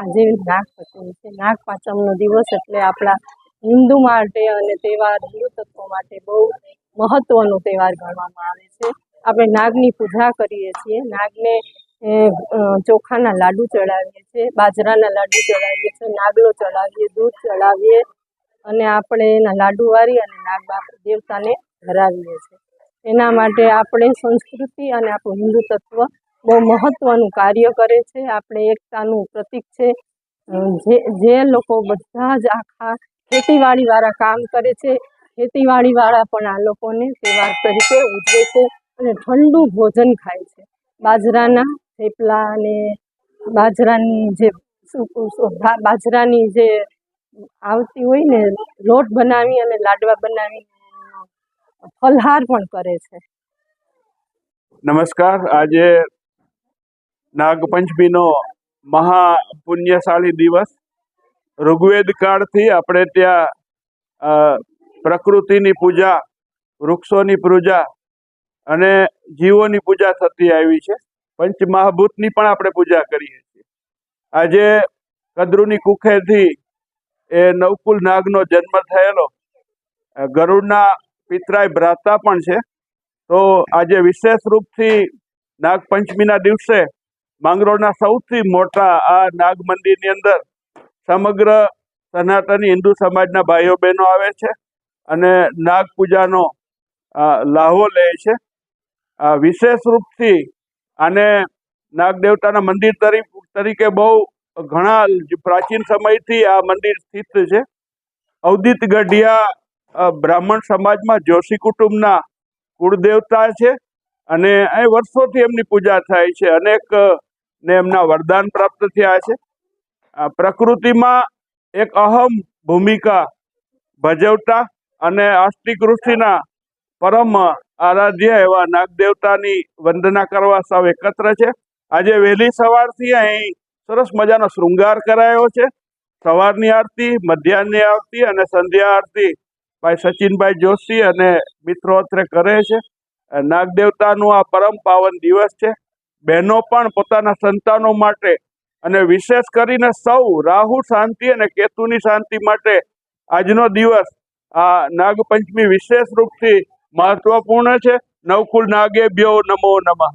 આજે નાગ પંચમી છે. નાગ પાંચમનો દિવસ એટલે આપણા હિન્દુ માટે અને તહેવાર, હિન્દુ તત્વો માટે બહુ મહત્વનો તહેવાર ગણવામાં આવે છે. આપણે નાગની પૂજા કરીએ છીએ. નાગને ચોખાના લાડુ ચડાવીએ છીએ, બાજરાના લાડુ ચડાવીએ છીએ, નાગલો ચડાવીએ, દૂધ ચડાવીએ અને આપણે એના લાડુ વાળી અને નાગ બાપ દેવતાને ધરાવીએ છીએ. એના માટે આપણે સંસ્કૃતિ અને આપણું હિન્દુ તત્વ બહુ મહત્વનું કાર્ય કરે છે. આપણે એકતાનું પ્રતીક છે. જે જે લોકો બધા જ આખા ખેતીવાડીવાળા કામ કરે છે, ખેતીવાડીવાળા પણ આ લોકોને તહેવાર તરીકે ઉજવે છે અને ઠંડુ ભોજન ખાય છે. બાજરાના થેપલા અને બાજરાની જે બાજરાની જે આવતી હોય ને, લોટ બનાવી અને લાડવા બનાવી ફલહાર પણ કરે છે. નમસ્કાર. આજે નાગપંચમીનો મહા પુણ્યશાળી દિવસ. ઋગ્વેદ કાળથી આપણે ત્યાં પ્રકૃતિની પૂજા, વૃક્ષોની પૂજા અને જીવોની પૂજા થતી આવી છે. પંચમહાભૂતની પણ આપણે પૂજા કરીએ છીએ. આજે કદ્રુની કુખેથી એ નવકુલ નાગનો જન્મ થયેલો. ગરુડના પિતરાય ભ્રાતા પણ છે. તો આજે વિશેષ રૂપથી નાગપંચમીના દિવસે માંગરોળના સૌથી મોટા આ નાગ મંદિરની અંદર સમગ્ર સનાતની હિન્દુ સમાજના ભાઈઓ બહેનો આવે છે અને નાગ પૂજાનો અ, લાહવો લે છે. વિશેષ રૂપથી આને નાગ દેવતાના મંદિર તરી- તરીકે બહુ ઘણા પ્રાચીન સમયથી આ મંદિર સ્થિત છે. અવધિત ગઢિયા બ્રાહ્મણ સમાજમાં જોશી કુટુંબના કુળદેવતા છે અને અહીં વર્ષોથી એમની પૂજા થાય છે. અનેક ને એમના વરદાન પ્રાપ્ત થયા છે. પ્રકૃતિમાં એક અહમ ભૂમિકા ભજવતા અને અષ્ટિકૃષ્ટિના પરમ આરાધ્ય એવા નાગદેવતાની વંદના કરવા સૌ એકત્ર છે. આજે વહેલી સવારથી અહીં સરસ મજાનો શૃંગાર કરાયો છે. સવારની આરતી મધ્યાહની આરતી અને સંધ્યા આરતી ભાઈ સચિનભાઈ જોશી અને મિત્રો અત્રે કરે છે. નાગદેવતાનું આ પરમ પાવન દિવસ છે. બહેનો પણ પોતાના સંતાનો માટે અને વિશેષ કરીને સૌ રાહુ શાંતિ અને કેતુની શાંતિ માટે આજનો દિવસ આ નાગપંચમી વિશેષ રૂપથી મહત્વપૂર્ણ છે. નવકુલ નાગે બ્યો નમો નમઃ.